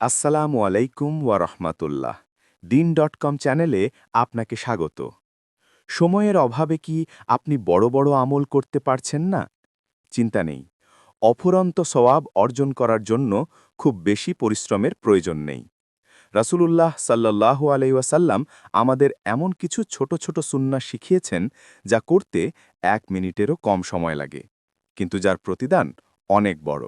আসসালামু আলাইকুম ওয়া রহমাতুল্লাহ। দিন ডট কম চ্যানেলে আপনাকে স্বাগত। সময়ের অভাবে কি আপনি বড় বড় আমল করতে পারছেন না? চিন্তা নেই। অফুরন্ত সওয়াব অর্জন করার জন্য খুব বেশি পরিশ্রমের প্রয়োজন নেই। রাসূলুল্লাহ সাল্লাল্লাহু আলাইহি ওয়াসাল্লাম আমাদের এমন কিছু ছোট ছোট সুন্নাহ শিখিয়েছেন যা করতে এক মিনিটেরও কম সময় লাগে। কিন্তু যার প্রতিদান অনেক বড়।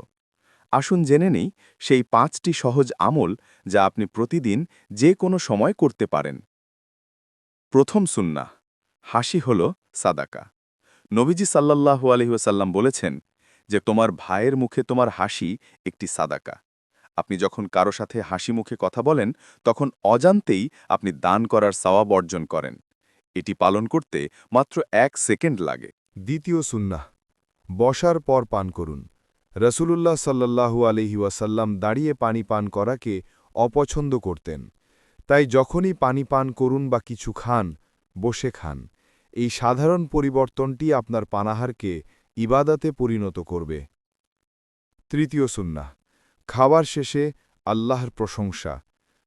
আসুন জেনে নেই সেই পাঁচটি সহজ আমল যা আপনি প্রতিদিন যে কোনো সময় করতে পারেন। প্রথম সুন্না হাসি হল সাদাকা। নবীজি সাল্লাল্লাহু আলহিহাসাল্লাম বলেছেন যে, তোমার ভাইয়ের মুখে তোমার হাসি একটি সাদাকা। আপনি যখন কারও সাথে হাসি মুখে কথা বলেন, তখন অজান্তেই আপনি দান করার সওয়াব অর্জন করেন। এটি পালন করতে মাত্র এক সেকেন্ড লাগে। দ্বিতীয় সুন্নাহ, বসার পর পান করুন। রসুলুল্লাহ সাল্লাল্লাহু আলহি ওয়াসাল্লাম দাঁড়িয়ে পানি পান করাকে অপছন্দ করতেন। তাই যখনই পানি পান করুন বা কিছু খান, বসে খান। এই সাধারণ পরিবর্তনটি আপনার পানাহারকে ইবাদাতে পরিণত করবে। তৃতীয় সুন্না খাবার শেষে আল্লাহর প্রশংসা।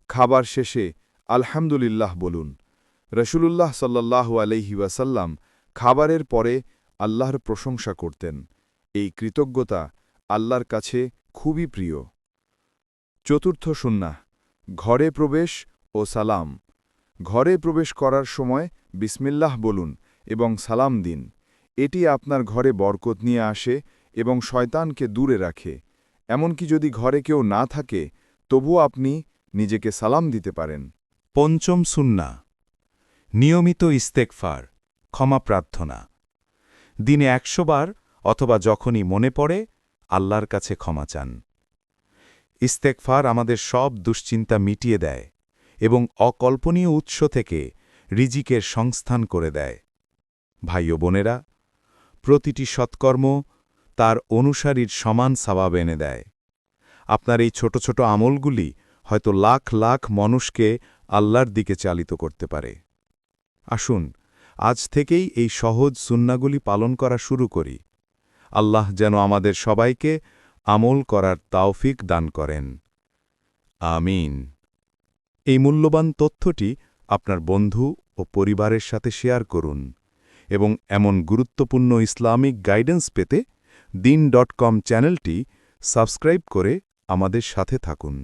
খাবার শেষে আলহামদুলিল্লাহ বলুন। রসুলুল্লাহ সাল্লাল্লাহু আলহি ওয়াসাল্লাম খাবারের পরে আল্লাহর প্রশংসা করতেন। এই কৃতজ্ঞতা আল্লাহর কাছে খুবই প্রিয়। চতুর্থ সুন্না ঘরে প্রবেশ ও সালাম। ঘরে প্রবেশ করার সময় বিসমিল্লাহ বলুন এবং সালাম দিন। এটি আপনার ঘরে বরকত নিয়ে আসে এবং শয়তানকে দূরে রাখে। এমনকি যদি ঘরে কেউ না থাকে, তবুও আপনি নিজেকে সালাম দিতে পারেন। পঞ্চম সুন্না নিয়মিত ইস্তেকফার ক্ষমা প্রার্থনা। দিনে একশো বার অথবা যখনই মনে পড়ে আল্লাহর কাছে ক্ষমা চান। ইস্তেকফার আমাদের সব দুশ্চিন্তা মিটিয়ে দেয় এবং অকল্পনীয় উৎস থেকে রিজিকের সংস্থান করে দেয়। ভাই ও বোনেরা, প্রতিটি সৎকর্ম তার অনুসারীর সমান সাবাব এনে দেয়। আপনার এই ছোট ছোট আমলগুলি হয়তো লাখ লাখ মানুষকে আল্লাহর দিকে চালিত করতে পারে। আসুন, আজ থেকেই এই সহজ সুন্নাগুলি পালন করা শুরু করি। আল্লাহ যেন আমাদের সবাইকে আমল করার তাওফিক দান করেন। আমিন। এই মূল্যবান তথ্যটি আপনার বন্ধু ও পরিবারের সাথে শেয়ার করুন এবং এমন গুরুত্বপূর্ণ ইসলামিক গাইডেন্স পেতে দিন ডট কম চ্যানেলটি সাবস্ক্রাইব করে আমাদের সাথে থাকুন।